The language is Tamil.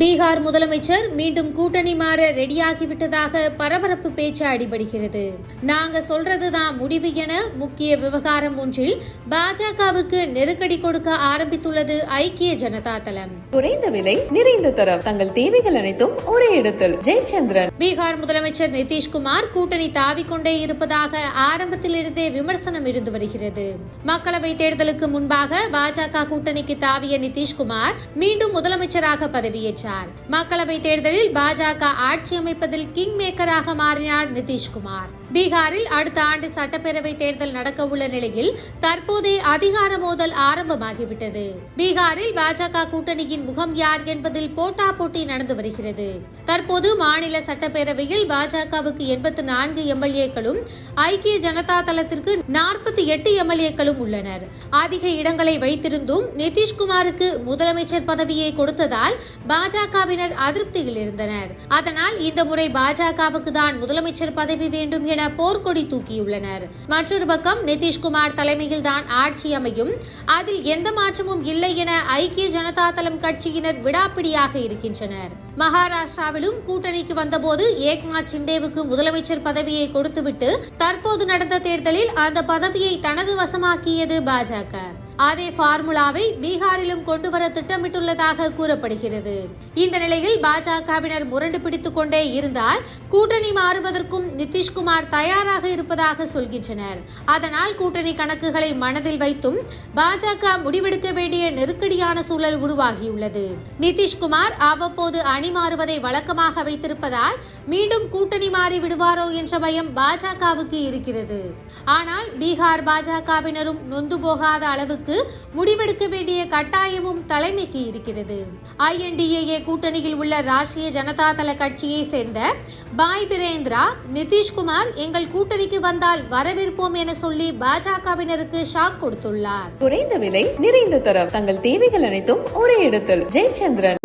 பீகார் முதலமைச்சர் மீண்டும் கூட்டணி மாற ரெடியாகிவிட்டதாக பரபரப்பு பேச்சு அடிபடுகிறது. நாங்க சொல்றதுதான் முடிவு என முக்கிய விவகாரம் ஒன்றில் பாஜகவுக்கு நெருக்கடி கொடுக்க ஆரம்பித்துள்ளது ஐக்கிய ஜனதா தளம். குறைந்த விலை நிறைந்த தரம் தங்கள் தேவைகள் அனைத்தும் ஒரே இடத்தில். ஜெயச்சந்திரன். பீகார் முதலமைச்சர் நிதிஷ்குமார் கூட்டணி தாவிக்கொண்டே இருப்பதாக ஆரம்பத்திலிருந்தே விமர்சனம் இருந்து வருகிறது. மக்களவை தேர்தலுக்கு முன்பாக பாஜக கூட்டணிக்கு தாவிய நிதிஷ்குமார் மீண்டும் முதலமைச்சராக பதவியேற்றார். மக்களவை தேர்தலில் பாஜக ஆட்சி அமைப்பதில் கிங் மேக்கராக மாறினார் நிதிஷ்குமார். பீகாரில் அடுத்த ஆண்டு சட்டப்பேரவை தேர்தல் நடக்க உள்ள நிலையில் தற்போதே அதிகார மோதல் ஆரம்பமாகிவிட்டது. பீகாரில் பாஜக கூட்டணியின் முகம் யார் என்பதில் போட்டா போட்டி நடந்து வருகிறது. தற்போது மாநில சட்டப்பேரவையில் பாஜகவுக்கு எண்பத்து நான்கு எம்எல்ஏக்களும் ஐக்கிய ஜனதா தளத்திற்கு நாற்பத்தி எட்டு எம்எல்ஏக்களும் உள்ளனர். அதிக இடங்களை வைத்திருந்தும் நிதிஷ்குமாருக்கு முதலமைச்சர் பதவியை கொடுத்ததால் பாஜகவினர் அதிருப்தியில் இருந்தனர். அதனால் இந்த முறை பாஜகவுக்கு தான் முதலமைச்சர் பதவி வேண்டும் என போர்க்கொடி தூக்கியுள்ளனர். மற்றொரு பக்கம் நிதிஷ்குமார் தலைமையில் தான் ஆட்சி அமையும். அதில் எந்த மாற்றமும் இல்லை என ஐக்கிய ஜனதா தளம் கட்சியினர் விடாப்பிடியாக இருக்கின்றனர். மகாராஷ்டிராவிலும் கூட்டணிக்கு வந்தபோது ஏக்நாத் சிண்டேவுக்கு முதலமைச்சர் பதவியை கொடுத்துவிட்டு தற்போது நடந்த தேர்தலில் அந்த பதவியை தனது வசமாக்கியது பாஜக. அதே ஃபார்முலாவை பீகாரிலும் கொண்டு வர திட்டமிட்டுள்ளதாக கூறப்படுகிறது. இந்த நிலையில் பாஜகவினர் முரண்டு பிடித்துக் கொண்டே இருந்தால் கூட்டணி மாறுவதற்கும் நிதிஷ்குமார் தயாராக இருப்பதாக சொல்கின்றனர். அதனால் கூட்டணி கணக்குகளை மனதில் வைத்தும் பாஜக முடிவெடுக்க வேண்டிய நெருக்கடியான சூழல் உருவாகியுள்ளது. நிதிஷ்குமார் அவ்வப்போது அணி மாறுவதை வழக்கமாக வைத்திருப்பதால் மீண்டும் கூட்டணி மாறி விடுவாரோ என்ற பயம் பாஜகவுக்கு இருக்கிறது. ஆனால் பீகார் பாஜகவினரும் நொந்து போகாத அளவுக்கு முடிவெடுக்க வேண்டிய கட்டாயமும் தலைமைக்கு இருக்கிறது. ஐஎன்டிஏஏ கூட்டணியில் உள்ள ராஷ்டிரிய ஜனதா தள கட்சியை சேர்ந்த பாய் பிரேந்திரா நிதிஷ்குமார் எங்கள் கூட்டணிக்கு வந்தால் வரவேற்போம் என சொல்லி பாஜகவினருக்கு ஷாக் கொடுத்துள்ளார். குறைந்த விலை நிறைந்த தரம் தங்கள் தேவைகள் அனைத்தும் ஒரே இடத்தில். ஜெயச்சந்திரன்.